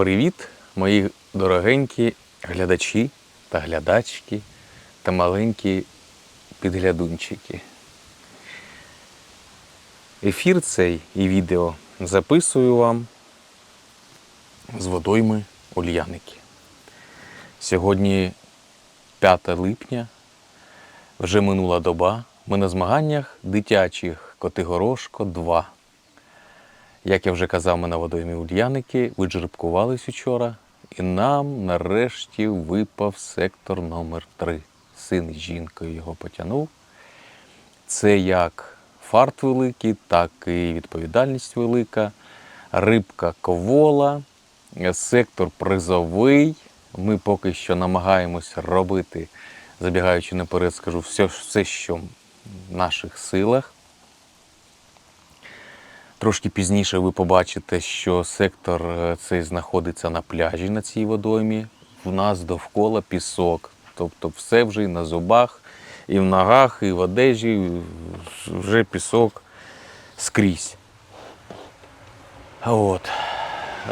Привіт, мої дорогенькі глядачі та глядачки та маленькі підглядунчики. Ефір цей і відео записую вам з водойми Ульяники. Сьогодні 5 липня, вже минула доба. Ми на змаганнях дитячих Котигорошко 2. Як я вже казав, ми на водоймі Ульяники виджеребкувались учора, і нам нарешті випав сектор номер 3 Син з жінкою його потягнув. Це як фарт великий, так і відповідальність велика. Рибка ковола, сектор призовий. Ми поки що намагаємось робити, забігаючи наперед, скажу, все, все що в наших силах. Трошки пізніше ви побачите, що сектор е, цей знаходиться на пляжі на цій водоймі. У нас довкола пісок. Тобто все вже і на зубах, і в ногах, і в одежі, вже пісок скрізь. От.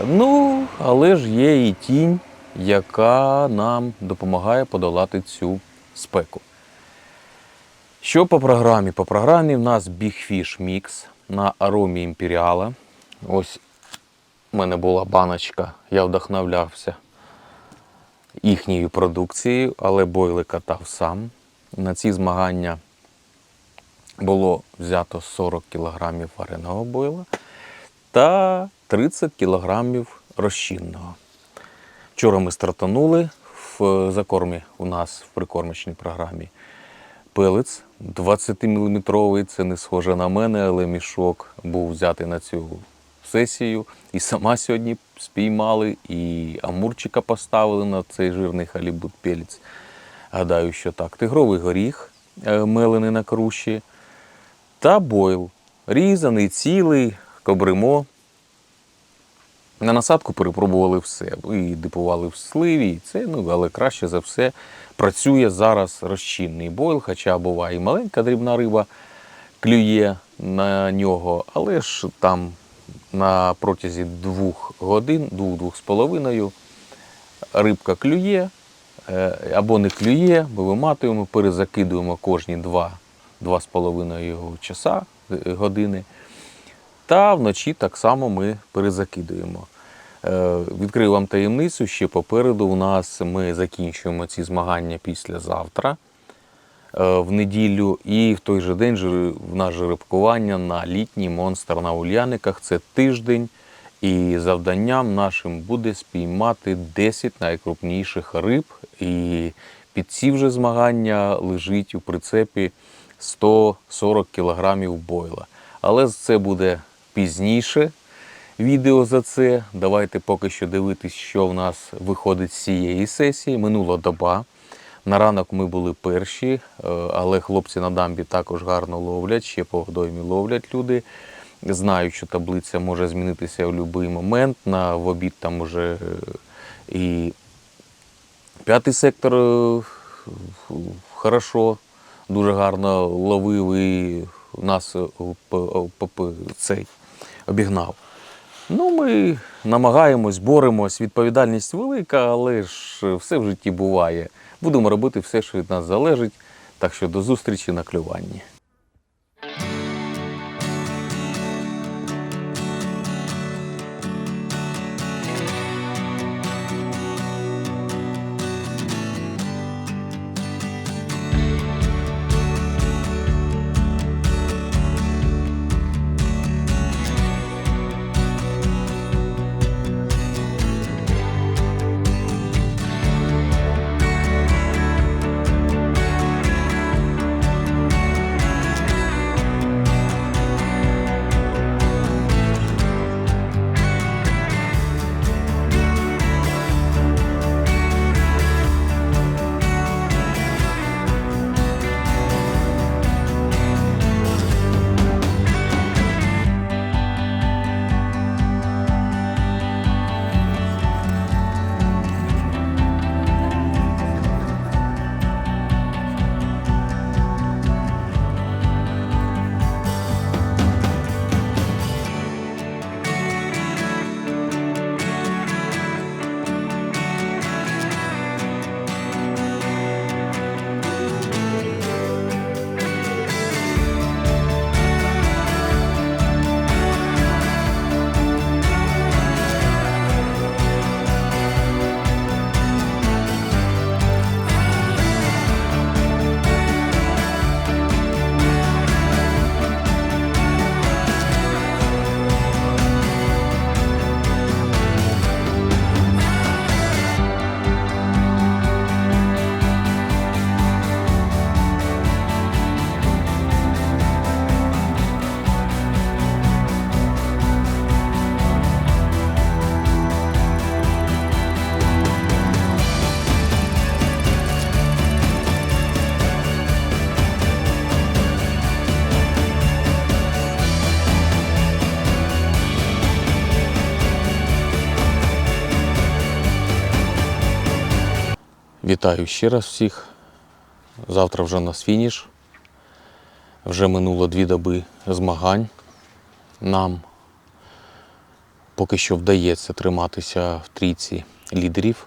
Ну, але ж є і тінь, яка нам допомагає подолати цю спеку. Що по програмі? По програмі в нас Big Fish Mix на аромі імперіала. Ось у мене була баночка, я вдохновлявся їхньою продукцією, але бойли катав сам. На ці змагання було взято 40 кг вареного бойла та 30 кг розчинного. Вчора ми стартанули в закормі у нас в прикормочній програмі пелець 20-мм. Це не схоже на мене, але мішок був взятий на цю сесію. І сама сьогодні спіймали, і амурчика поставили на цей жирний халібут пелець. Гадаю, що так. Тигровий горіх е, мелений на круші та бойл. Різаний, цілий, кобримо. На насадку перепробували все. І дипували в сливі, і це, ну, але краще за все працює зараз розчинний бойл, хоча буває і маленька дрібна риба клює на нього, але ж там на протязі двох годин, двох-двох з половиною, рибка клює е, або не клює, ми виматуємо, перезакидуємо кожні два, два з половиною часа, е, години. Та вночі так само ми перезакидуємо. Е, Відкрию вам таємницю, ще попереду у нас ми закінчуємо ці змагання післязавтра е, в неділю. І в той же день в нас жеребкування на літній монстр на Ульяниках. Це тиждень. І завданням нашим буде спіймати 10 найкрупніших риб. І під ці вже змагання лежить у прицепі 140 кілограмів бойла. Але це буде пізніше відео за це. Давайте поки що дивитись, що в нас виходить з цієї сесії. Минула доба. На ранок ми були перші, е, але хлопці на дамбі також гарно ловлять, ще по водоймі ловлять люди. Знають, що таблиця може змінитися в будь-який момент. На в обід там уже е, і п'ятий сектор е, хорошо, дуже гарно ловив і нас цей обігнав. Ну, ми намагаємось, боремось, відповідальність велика, але ж все в житті буває. Будемо робити все, що від нас залежить. Так що до зустрічі на клюванні. Вітаю ще раз всіх. Завтра вже у нас фініш. Вже минуло дві доби змагань. Нам поки що вдається триматися в трійці лідерів.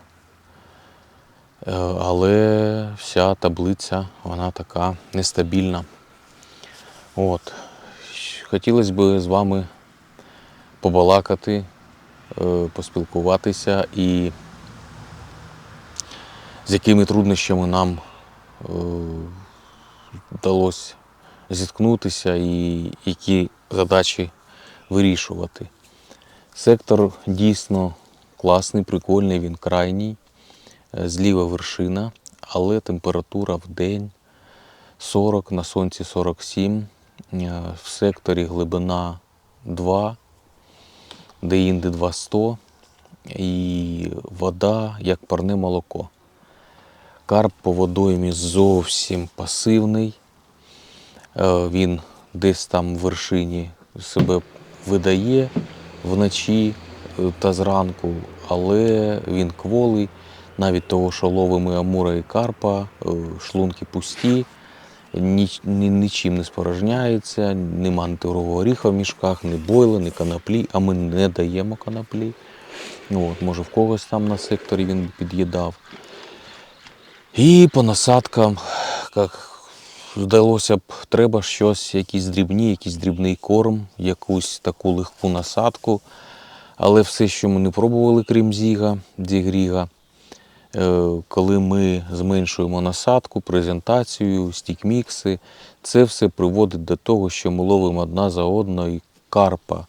Е, Але вся таблиця вона така нестабільна. От. Хотілося б з вами побалакати, е, поспілкуватися і з якими труднощами нам е, вдалося зіткнутися і які задачі вирішувати. Сектор дійсно класний, прикольний, він крайній, е, зліва вершина, але температура в день 40, на сонці 47, е, в секторі глибина 2, де інде 200 і вода як парне молоко. Карп по водоймі зовсім пасивний. Е, Він десь там в вершині себе видає вночі е, та зранку, але він кволий. Навіть того, що ловимо амура і карпа, е, шлунки пусті, ніч- ні- нічим не спорожняється, нема ні тигрового горіха в мішках, ні бойла, ні коноплі, а ми не даємо коноплі. Ну, от, може в когось там на секторі він під'їдав. І по насадкам, як здалося б, треба щось, якісь дрібні, якийсь дрібний корм, якусь таку легку насадку. Але все, що ми не пробували, крім зіга, дігріга, е, коли ми зменшуємо насадку, презентацію, стікмікси, це все приводить до того, що ми ловимо одна за одною карпа.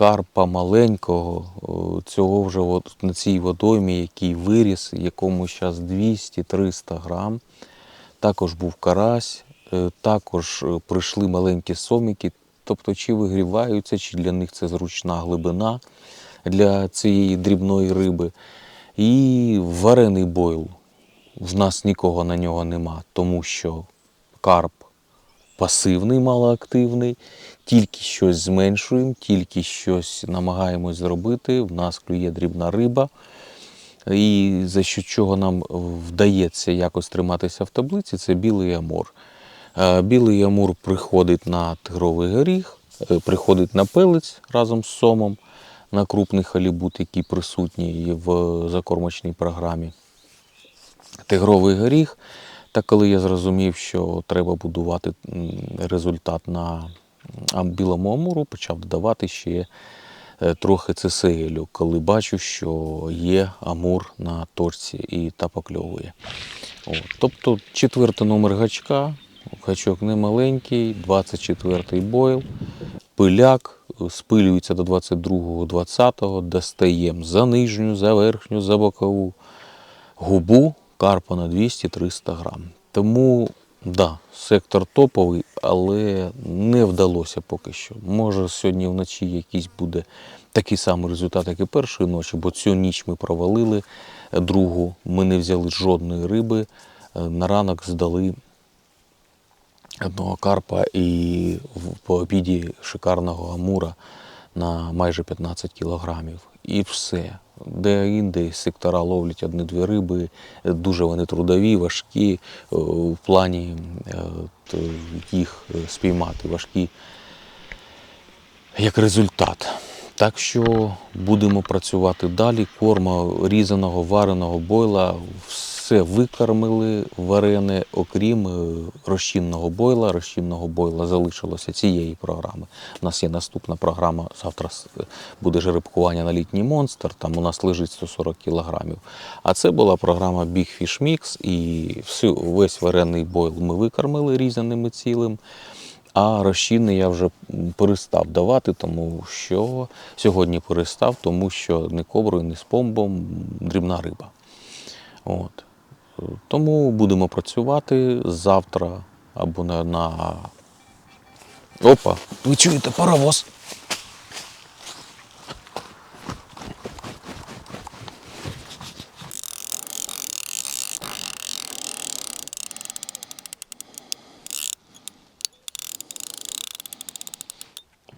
Карпа маленького, цього вже от на цій водоймі, який виріс, якому зараз 200-300 грам. Також був карась, е, також е, прийшли маленькі соміки, тобто чи вигріваються, чи для них це зручна глибина для цієї дрібної риби. І варений бойл. В нас нікого на нього нема, тому що карп пасивний, малоактивний, тільки щось зменшуємо, тільки щось намагаємось зробити. В нас клює дрібна риба. І за що чого нам вдається якось триматися в таблиці, це білий амур. Е, Білий амур приходить на тигровий горіх, е, приходить на пелець разом з сомом, на крупний халібут, який присутній в закормочній програмі. Тигровий горіх. Та коли я зрозумів, що треба будувати результат на білому амуру, почав додавати ще е, трохи ЦСЛю, коли бачу, що є амур на точці і та покльовує. От. Тобто четвертий номер гачка, гачок не маленький, 24-й бойл, пиляк, е, спилюється до 22-го, 20-го, достаємо за нижню, за верхню, за бокову губу карпа на 200-300 грам. Тому, да, сектор топовий, але не вдалося поки що. Може, сьогодні вночі якийсь буде такий самий результат, як і першої ночі, бо цю ніч ми провалили другу, ми не взяли жодної риби. На ранок здали одного карпа і по обіді шикарного амура на майже 15 кілограмів. І все. Де інде сектора ловлять одні-дві риби, дуже вони трудові, важкі е, в плані е, їх е, спіймати, важкі як результат. Так що будемо працювати далі. Корма різаного, вареного бойла, все викормили варене, окрім е, розчинного бойла. Розчинного бойла залишилося цієї програми. У нас є наступна програма. Завтра с- буде жеребкування на літній монстр. Там у нас лежить 140 кілограмів. А це була програма Big Fish Mix, і всю, весь варений бойл ми викормили різаним цілим. А розчинний я вже перестав давати, тому що сьогодні перестав, тому що не коброю, не з помбом дрібна риба. От. Тому будемо працювати завтра або на. на... Опа! Ви чуєте паровоз?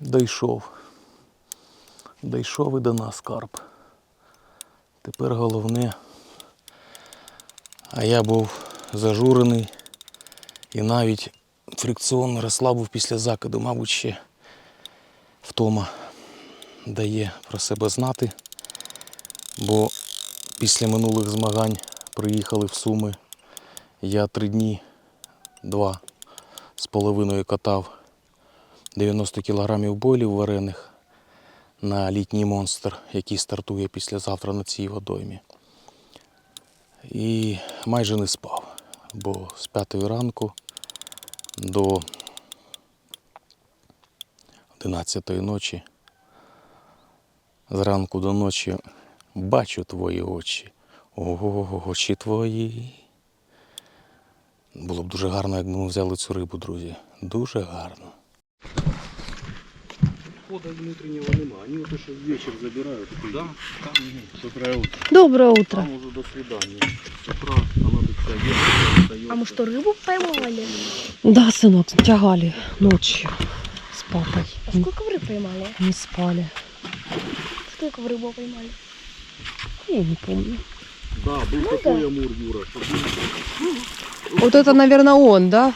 Дійшов. Дійшов і до нас карп. Тепер головне А я був зажурений і навіть фрикціонно розслабив після закиду, мабуть, ще втома дає про себе знати, бо після минулих змагань приїхали в Суми. Я три дні, два з половиною катав 90 кілограмів бойлів варених на літній монстр, який стартує післязавтра на цій водоймі. І майже не спав, бо з п'ятої ранку до 11 ночі, зранку до ночі бачу твої очі. Ого, очі твої. Було б дуже гарно, якби ми взяли цю рибу, друзі. Дуже гарно. Хода внутреннего нема. Они вот еще вечер забирают. Да, там утра утро. Доброе утро. Там уже до свидания. С утра она ехала, остается. А мы что, рыбу поймали? Да, сынок, тягали ночью с папой. А сколько рыб поймали? Не спали. Сколько вы рыбу поймали? Я не помню. Да, был Ну такой да. Амур, Юра, что Вот это, наверное, он, да?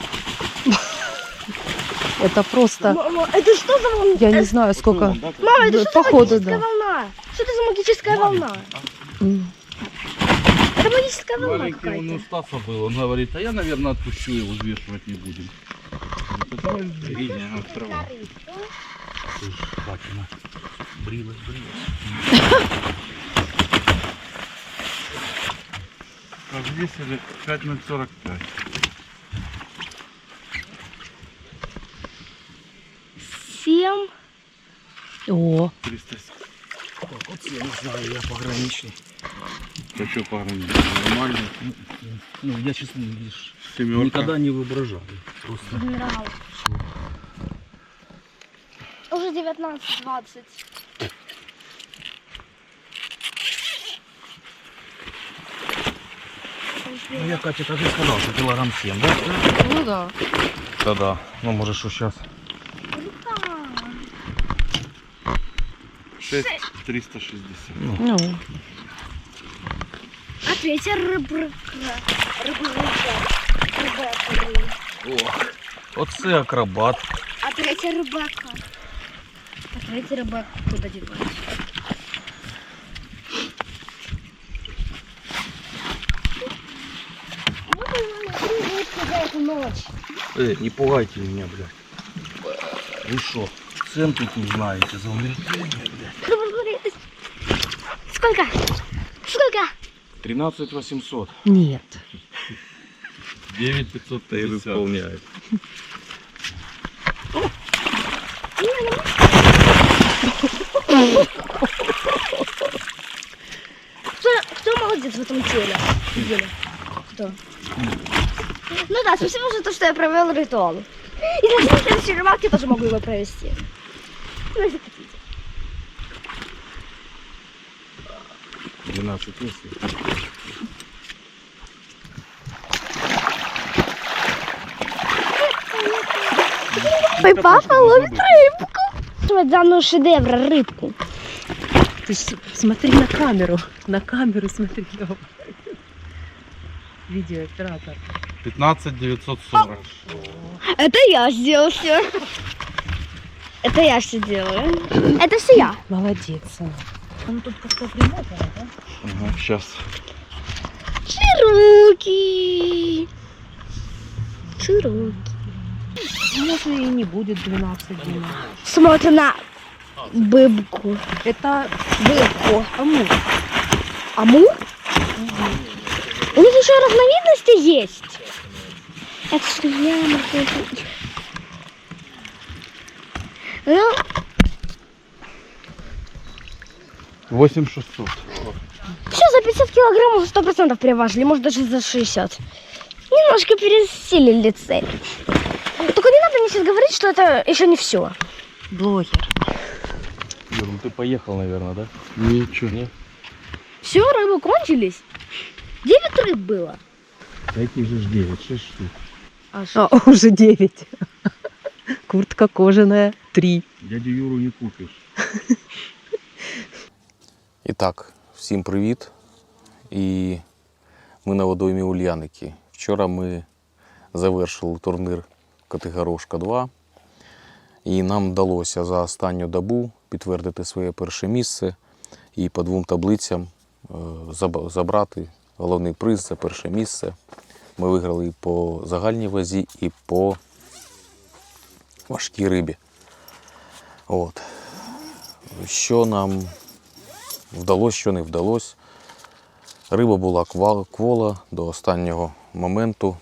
Это просто... Мама, это что за волна? Я не знаю, сколько... Мама, это что Походу, за магическая да. волна? Что это за магическая волна? А? Это магическая волна какая-то. он устался был. Он говорит, а я, наверное, отпущу его, взвешивать не будем. Вот это видение, она трава. Слышь, как она брилась, брилась. Как весили 5,045. 307. О. 307. Так, вот я не знаю, я пограничный. Ты что пограничный? Нормально? Ну, я честно, видишь, Семерка. никогда не воображал. Просто... Генерал. Уже 19.20. Ну я, Катя, как и сказал, что килограмм 7, да? Ну да. Да-да. Ну можешь уж сейчас 36 360. Ну. Ответь, рыбра. Рыбака. Оце акробат. А третя рибака. А третя рибака куди дівається? Эй, не пугайте меня, блядь. Вы шо? Цен тут не знаете за. Сколько? Сколько? 13 800. нет. 9 550. исполняет. Кто, кто молодец в этом теле? деле? Кто? Ну да, спасибо за то, что я провел ритуал. И на следующей рыбалке тоже могу его провести. Ну, если хотите. 12 если. Мой папа ловит рыбку. Вот данную шедевра рыбку. Ты смотри на камеру. На камеру смотри. Видеооператор. 15 940. Это я сделал все. Это я все делаю. Это все я. Молодец. Он тут как-то примотано, да? Ага, сейчас. Чируки. Чируки. Может, и не будет 12 дней. Смотрю на быбку. Это Быбку. амур. Амур? У них еще разновидности есть. Это что я могу... Ну, 8600. все, за 50 килограммов 100% переважили, может даже за 60. Немножко пересилили цель. Только не надо мне сейчас говорить, что это еще не все. Блогер. Юр, ну ты поехал, наверное, да? Ничего. Нет? Все, рыбы кончились. 9 рыб было. Каких же 9, 6 штук. А, уже 9. Куртка кожаная 3. Дядю Юру не купишь. І так, всім привіт. І Ми на водоймі Ульяники. Вчора ми завершили турнір Категорошка 2. І нам вдалося за останню добу підтвердити своє перше місце і по двом таблицям е, забрати головний приз за перше місце. Ми виграли і по загальній вазі, і по важкій рибі. От. Що нам вдалося, що не вдалося. Риба була квола до останнього моменту,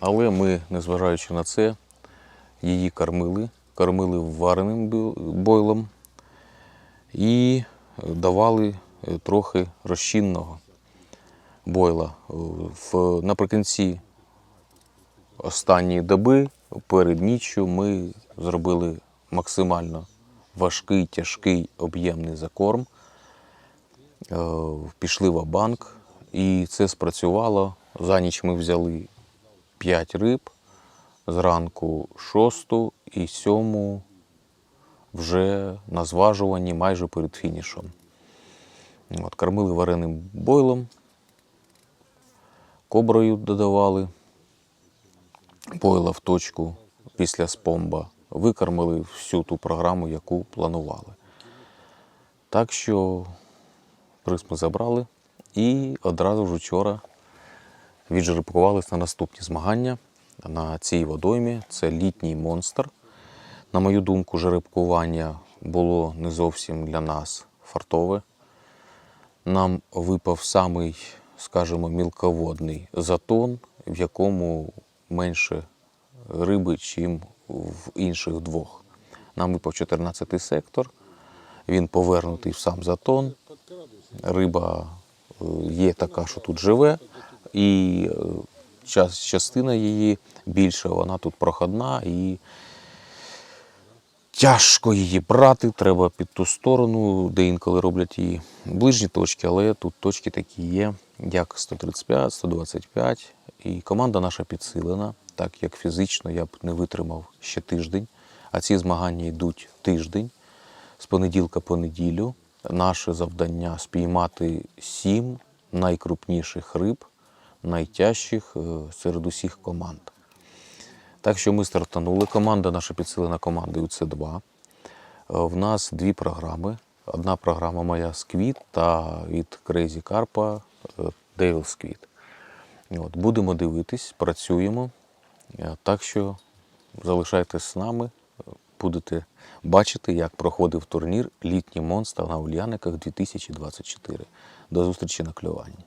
але ми, незважаючи на це, її кормили, кормили вареним бойлом і давали е, трохи розчинного бойла. Е, наприкінці останньої доби, перед ніччю, ми зробили максимально важкий, тяжкий, об'ємний закорм. Е, Пішли в банк і це спрацювало. За ніч ми взяли 5 риб, зранку шосту і сьому вже на зважуванні майже перед фінішом. От, кормили вареним бойлом, коброю додавали, бойла в точку після спомба. Викормили всю ту програму, яку планували. Так що приз ми забрали і одразу ж вчора віджеребкувалися на наступні змагання на цій водоймі. Це літній монстр. На мою думку, жеребкування було не зовсім для нас фартове. Нам випав самий, скажімо, мілководний затон, в якому менше риби, чим в інших двох. Нам випав 14-й сектор, він повернутий в сам затон. Риба е, є така, що тут живе, і е, частина її більша, вона тут проходна і тяжко її брати, треба під ту сторону, де інколи роблять її ближні точки, але тут точки такі є, як 135, 125. І команда наша підсилена, так як фізично я б не витримав ще тиждень, а ці змагання йдуть тиждень з понеділка по неділю. Наше завдання спіймати сім найкрупніших риб, найтяжчих е, серед усіх команд. Так що ми стартанули. Команда наша підсилена командою С2. Е, В нас дві програми. Одна програма моя Сквіт та від Crazy е, Devil Squid. От, будемо дивитись, працюємо. Так що залишайтесь з нами, будете бачити, як проходив турнір Літній монстр на Ульяниках 2024. До зустрічі на клюванні.